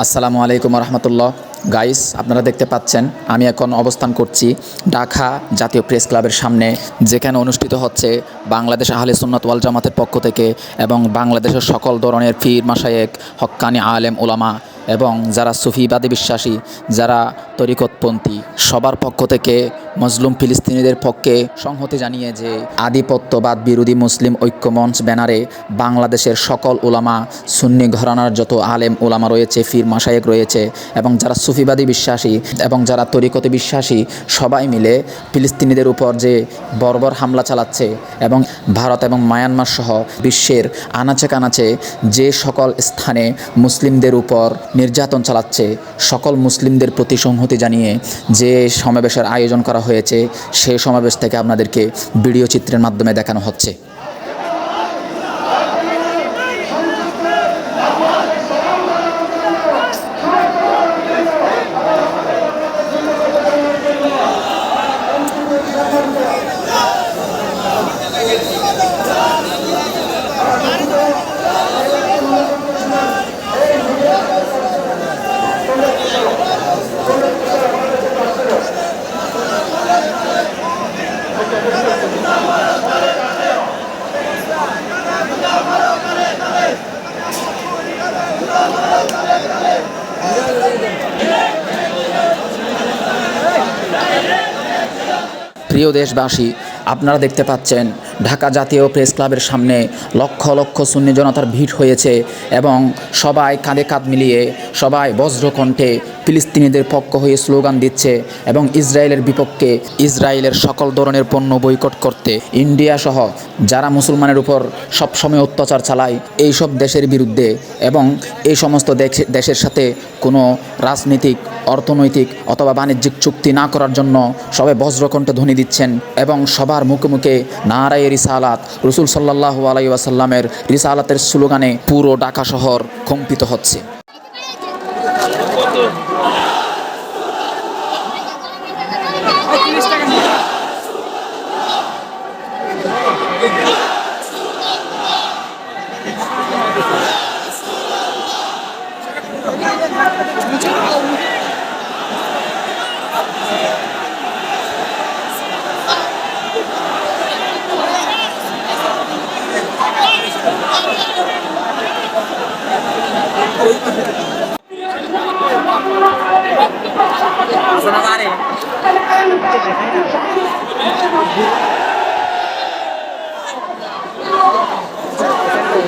আসসালামু আলাইকুম রহমতুল্লাহ গাইস আপনারা দেখতে পাচ্ছেন, আমি এখন অবস্থান করছি ঢাকা জাতীয় প্রেস ক্লাবের সামনে, যেখানে অনুষ্ঠিত হচ্ছে বাংলাদেশ আহলে সুন্নত ওয়াল জামাতের পক্ষ থেকে এবং বাংলাদেশের সকল ধরনের ফির মাসায়েক হক্কানি, আলেম ওলামা এবং যারা সুফিবাদী বিশ্বাসী, যারা তরিকতপন্থী, সবার পক্ষ থেকে মজলুম ফিলিস্তিনিদের পক্ষে সংহতি জানিয়ে যে আধিপত্যবাদ বিরোধী মুসলিম ঐক্য মঞ্চ ব্যানারে বাংলাদেশের সকল ওলামা সুন্নি ঘরানার যত আলেম ওলামা রয়েছে, ফির মাসায়েক রয়েছে এবং যারা সুফিবাদী বিশ্বাসী এবং যারা তরিকতে বিশ্বাসী, সবাই মিলে ফিলিস্তিনিদের উপর যে বর্বর হামলা চালাচ্ছে এবং ভারত এবং মায়ানমার সহ বিশ্বের আনাচে কানাচে যে সকল স্থানে মুসলিমদের উপর নির্যাতন চালাচ্ছে, সকল মুসলিমদের প্রতি সংহতি জানিয়ে যে সমাবেশের আয়োজন করা হয়েছে। সেই সমাবেশ থেকে আপনাদেরকে ভিডিও চিত্রের মাধ্যমে দেখানো হচ্ছে। প্রিয় দেশবাসী, আপনারা দেখতে পাচ্ছেন, ঢাকা জাতীয় প্রেস ক্লাবের সামনে লক্ষ লক্ষ সুন্নি জনতার ভিড় হয়েছে এবং সবাই কাঁধে কাঁধ মিলিয়ে সবাই বজ্রকণ্ঠে ফিলিস্তিনিদের পক্ষ হয়ে স্লোগান দিচ্ছে এবং ইসরায়েলের বিপক্ষে ইসরায়েলের সকল ধরনের পণ্য বৈকট করতে ইন্ডিয়া সহ যারা মুসলমানের উপর সবসময় অত্যাচার চালায় এই সব দেশের বিরুদ্ধে এবং এই সমস্ত দেশের সাথে কোনো রাজনৈতিক, অর্থনৈতিক অথবা বাণিজ্যিক চুক্তি না করার জন্য সবাই বজ্রকণ্ঠে ধ্বনি দিচ্ছেন এবং সবার মুখে মুখে নারায় রিসালাত, রসুল সাল্লাহ আলাই ওয়াসাল্লামের রিসালাতের স্লোগানে পুরো ঢাকা শহর কম্পিত হচ্ছে। Sonamare.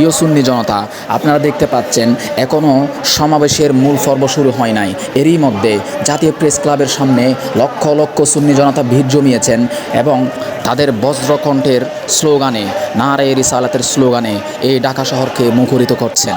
প্রিয় সুন্নি জনতা, আপনারা দেখতে পাচ্ছেন এখনও সমাবেশের মূল পর্ব শুরু হয় নাই। এরই মধ্যে জাতীয় প্রেস ক্লাবের সামনে লক্ষ লক্ষ সুন্নি জনতা ভিড় জমিয়েছেন এবং তাদের বজ্রকণ্ঠের স্লোগানে, নারে রিসালাতের স্লোগানে এই ঢাকা শহরকে মুখরিত করছেন।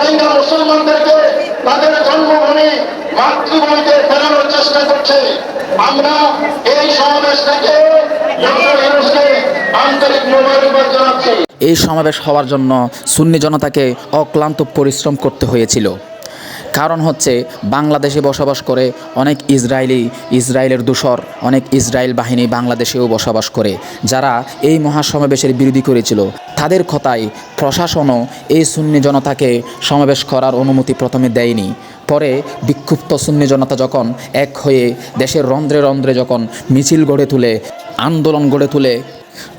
রোহিঙ্গা মুসলমানদেরকে তাদের জন্মভূমি, মাতৃভূমিতে ফেরানোর চেষ্টা করছে। আমরা এই সমাবেশ থেকে আন্তরিক মোবাইলবাদ জানাচ্ছি। এই সমাবেশ হওয়ার জন্য সুন্নি জনতাকে অক্লান্ত পরিশ্রম করতে হয়েছিল। কারণ হচ্ছে বাংলাদেশে বসবাস করে অনেক ইসরায়েলি, ইসরায়েলের দূষর, অনেক ইসরায়েল বাহিনী বাংলাদেশেও বসবাস করে, যারা এই মহাসমাবেশের বিরোধী করেছিল। তাদের কথায় প্রশাসনও এই সুন্নি জনতাকে সমাবেশ করার অনুমতি প্রথমে দেয়নি। পরে বিক্ষুব্ধ সুন্নি জনতা যখন এক হয়ে দেশের রন্ধ্রে রন্ধ্রে যখন মিছিল গড়ে তুলে, আন্দোলন গড়ে তুলে,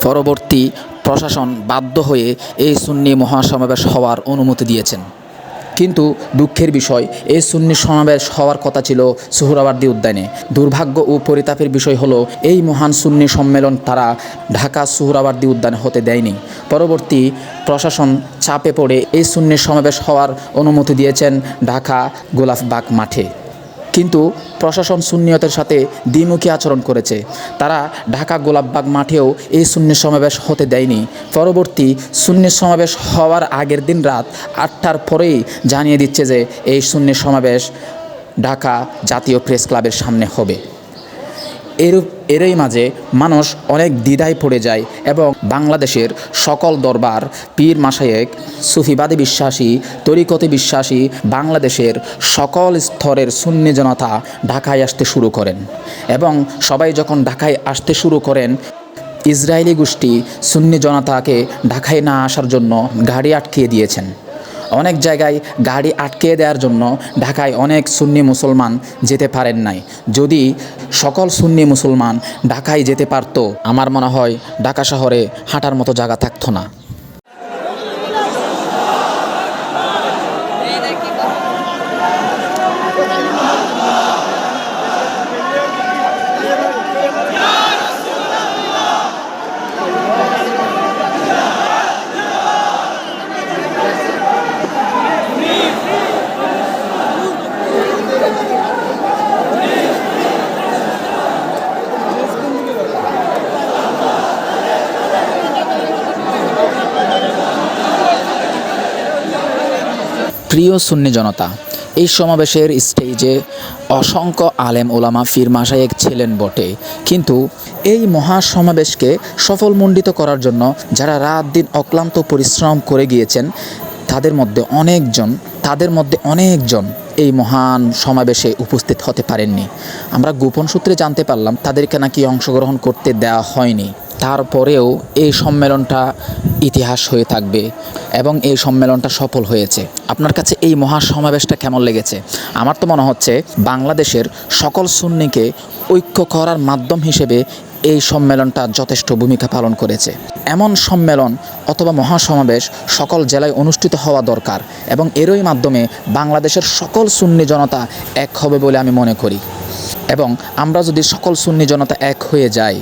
পরবর্তী প্রশাসন বাধ্য হয়ে এই সুন্নি মহাসমাবেশ হওয়ার অনুমতি দিয়েছেন। কিন্তু দুঃখের বিষয়। এই সুন্নি সমাবেশ হওয়ার কথা ছিল সুহরাবাদী উদ্যানে। দুর্ভাগ্য ও পরিতাপের বিষয় হলো, এই মহান সুন্নি সম্মেলন তারা ঢাকা সুহরাবাদী উদ্যানে হতে দেয়নি। পরবর্তী প্রশাসন চাপে পড়ে এই সুন্নি সমাবেশ হওয়ার অনুমতি দিয়েছেন ঢাকা গোলাপবাগ মাঠে। কিন্তু প্রশাসন শূন্যতের সাথে দ্বিমুখী আচরণ করেছে। তারা ঢাকা গোলাপবাগ মাঠেও এই শূন্য সমাবেশ হতে দেয়নি। পরবর্তী শূন্য সমাবেশ হওয়ার আগের দিন রাত আটটার পরেই জানিয়ে দিচ্ছে যে এই শূন্য সমাবেশ ঢাকা জাতীয় প্রেস ক্লাবের সামনে হবে। এর এরই মাঝে মানুষ অনেক দ্বিধায় পড়ে যায় এবং বাংলাদেশের সকল দরবার, পীর মাসায়েক সুফিবাদী বিশ্বাসী, তরিকতে বিশ্বাসী বাংলাদেশের সকল স্তরের সুন্নি জনতা ঢাকায় আসতে শুরু করেন এবং সবাই যখন ঢাকায় আসতে শুরু করেন, ইসরায়েলি গোষ্ঠী সুন্নি জনতাকে ঢাকায় না আসার জন্য গাড়ি আটকিয়ে দিয়েছেন। অনেক জায়গায় গাড়ি আটকে দেওয়ার জন্য ঢাকায় অনেক সুন্নি মুসলমান যেতে পারেন নাই। যদি সকল সুন্নি মুসলমান ঢাকায় যেতে পারত, আমার মনে হয় ঢাকা শহরে হাঁটার মতো জায়গা থাকতো না। প্রিয় সুন্নি জনতা। এই সমাবেশের স্টেজে অসংখ্য আলেম ওলামা ফির মাসায়েক ছিলেন বটে। কিন্তু এই মহা সমাবেশকে সফলমণ্ডিত করার জন্য যারা রাত দিন অক্লান্ত পরিশ্রম করে গিয়েছেন, তাদের মধ্যে অনেকজন, তাদের মধ্যে অনেকজন এই মহান সমাবেশে উপস্থিত হতে পারেননি। আমরা গোপন সূত্রে জানতে পারলাম, তাদেরকে নাকি অংশগ্রহণ করতে দেওয়া হয়নি। তারপরেও এই সম্মেলনটা ইতিহাস হয়ে থাকবে এবং এই সম্মেলনটা সফল হয়েছে। আপনার কাছে এই মহা সমাবেশটা কেমন লেগেছে? আমার তো মনে হচ্ছে বাংলাদেশের সকল সুন্নিকে ঐক্য করার মাধ্যম হিসেবে এই সম্মেলনটা যথেষ্ট ভূমিকা পালন করেছে। এমন সম্মেলন অথবা মহাসমাবেশ সকল জেলায় অনুষ্ঠিত হওয়া দরকার এবং এরই মাধ্যমে বাংলাদেশের সকল সুন্নি জনতা এক হবে বলে আমি মনে করি। এবং আমরা যদি সকল সুন্নি জনতা এক হয়ে যাই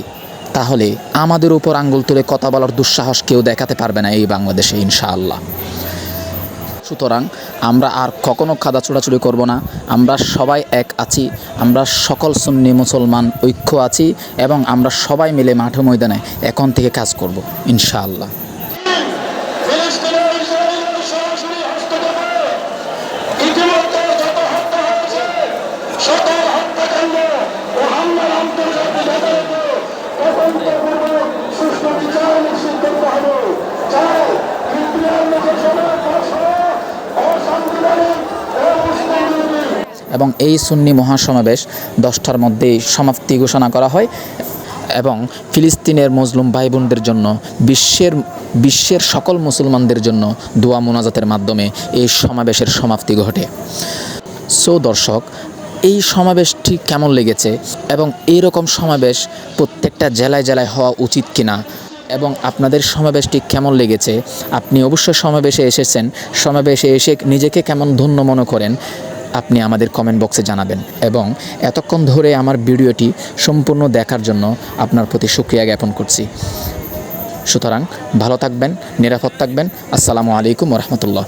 তাহলে আমাদের উপর আঙ্গুল তুলে কথা বলার দুঃসাহস কেউ দেখাতে পারবে না এই বাংলাদেশে, ইনশাআল্লাহ। সুতরাং আমরা আর কখনো খাদা ছোড়াছুড়ি করব না। আমরা সবাই এক আছি, আমরা সকল সুন্নি মুসলমান ঐক্য আছি এবং আমরা সবাই মিলে মাঠে ময়দানে এখন থেকে কাজ করব, ইনশাআল্লাহ ফিলিস্তিনের ইসরায়েলের সরাসরি হস্তক্ষেপে ইতিমধ্যে যত হত্যা হয়েছে সকল হত্যাকাণ্ড ও হামলার আন্তর্জাতিক আদালতে তদন্তপূর্বক সুষ্ঠু বিচার নিশ্চিত করতে হবে চাই ইন্ডিয়ার লোকসভার ভাষা অসাংবিধানিক ও মুসলিম বিরোধী এবং এই সুন্নি মহাসমাবেশ দশটার মধ্যেই সমাপ্তি ঘোষণা করা হয় এবং ফিলিস্তিনের মজলুম ভাই বোনদের জন্য, বিশ্বের বিশ্বের সকল মুসলমানদের জন্য দোয়া মোনাজাতের মাধ্যমে এই সমাবেশের সমাপ্তি ঘটে। সো দর্শক, এই সমাবেশটি কেমন লেগেছে এবং এই রকম সমাবেশ প্রত্যেকটা জেলায় জেলায় হওয়া উচিত কিনা এবং আপনাদের সমাবেশটি কেমন লেগেছে? আপনি অবশ্যই সমাবেশে এসেছেন। সমাবেশে এসে নিজেকে কেমন ধন্য মনে করেন? আপনি আমাদের কমেন্ট বক্সে জানাবেন। এবং এতক্ষণ ধরে আমার ভিডিওটি সম্পূর্ণ দেখার জন্য আপনার প্রতি সুক্রিয়া জ্ঞাপন করছি। সুতরাং ভালো থাকবেন, নিরাপদ থাকবেন। আসসালামু আলাইকুম রহমতুল্লাহ।